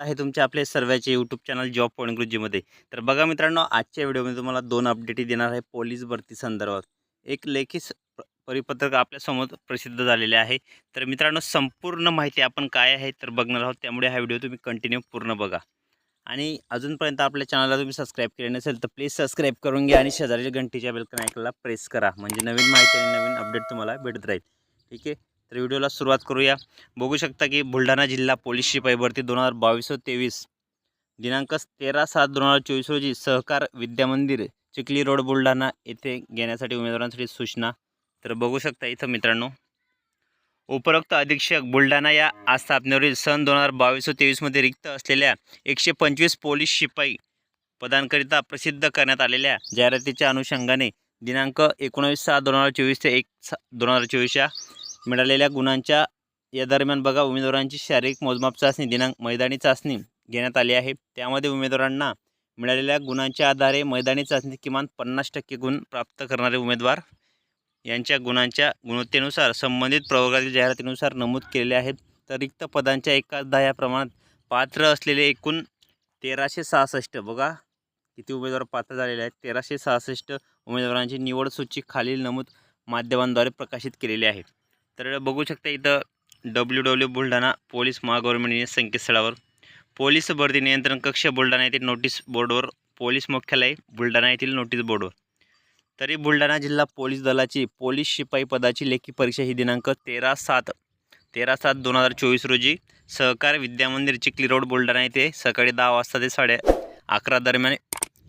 आहे तुमच्या आपले सर्वांचे यूट्यूब चॅनल जॉब पॉईंट तर बघा मित्रांनो आजच्या व्हिडिओमध्ये तुम्हाला दोन अपडेटी देणार आहे पोलीस भरती संदर्भात. एक लेखी परिपत्रक आपल्यासमोर प्रसिद्ध झालेले आहे. तर मित्रांनो संपूर्ण माहिती आपण काय आहे तर बघणार आहोत. त्यामुळे हा व्हिडिओ तुम्ही कंटिन्यू पूर्ण बघा. आणि अजूनपर्यंत आपल्या चॅनलला तुम्ही सबस्क्राईब केले नसेल तर प्लीज सबस्क्राईब करून घ्या आणि शेजारीच्या घंटीच्या बेलकन ऐकला प्रेस करा. म्हणजे नवीन माहिती आणि नवीन अपडेट तुम्हाला भेटत राहील. ठीक आहे? तर व्हिडिओला सुरुवात करूया. बघू शकता की बुलढाणा जिल्हा पोलीस शिपाई भरती दोन हजार बावीस तेवीस दिनांक तेरा सात दोन हजार चोवीस रोजी सहकार विद्यामंदिर चिखली रोड बुलढाणा येथे घेण्यासाठी उमेदवारांसाठी सूचना. तर बघू शकता इथं मित्रांनो उपरोक्त अधीक्षक बुलढाणा या आस्थापनेवरील सन दोन हजार बावीस तेवीसमध्ये रिक्त असलेल्या एकशे पंचवीस पोलीस शिपाई पदांकरिता प्रसिद्ध करण्यात आलेल्या जाहिरातीच्या अनुषंगाने दिनांक एकोणावीस सहा दोन हजार चोवीस ते एक सा दोन हजार चोवीसच्या मिळालेल्या गुणांच्या या दरम्यान बघा उमेदवारांची शारीरिक मोजमाप चाचणी दिनांक मैदानी चाचणी घेण्यात आली आहे. त्यामध्ये उमेदवारांना मिळालेल्या गुणांच्या आधारे मैदानी चाचणीत किमान पन्नास टक्के गुण प्राप्त करणारे उमेदवार यांच्या गुणांच्या गुणवत्तेनुसार संबंधित प्रवर्गातील जाहिरातीनुसार नमूद केलेले आहेत. तर रिक्त पदांच्या एकाच दहा या प्रमाणात पात्र असलेले एकूण तेराशे सहासष्ट बघा किती उमेदवार पात्र झालेले आहेत. तेराशे सहासष्ट उमेदवारांची निवड सूची खालील नमूद माध्यमांद्वारे प्रकाशित केलेली आहे. तर बघू शकता इथं डब्ल्यू डब्ल्यू बुलढाणा पोलीस महागव्हर्नमेंट संकेतस्थळावर पोलीस भरती नियंत्रण कक्ष बुलढाणा येथील नोटीस बोर्डवर पोलीस मुख्यालय बुलढाणा येथील नोटीस बोर्डवर तरी बुलढाणा जिल्हा पोलीस दलाची पोलीस शिपाई पदाची लेखी परीक्षा ही दिनांक तेरा सात तेरा सात दोन हजार चोवीस रोजी सहकार विद्यामंदिर चिखली रोड बुलढाणा येथे सकाळी दहा वाजता ते साडे अकरा दरम्यान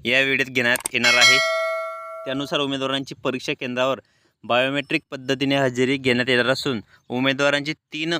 या वेळेत घेण्यात येणार आहे. त्यानुसार उमेदवारांची परीक्षा केंद्रावर बायोमेट्रिक पद्धतीने हजेरी घेण्यात येणार असून उमेदवारांची तीन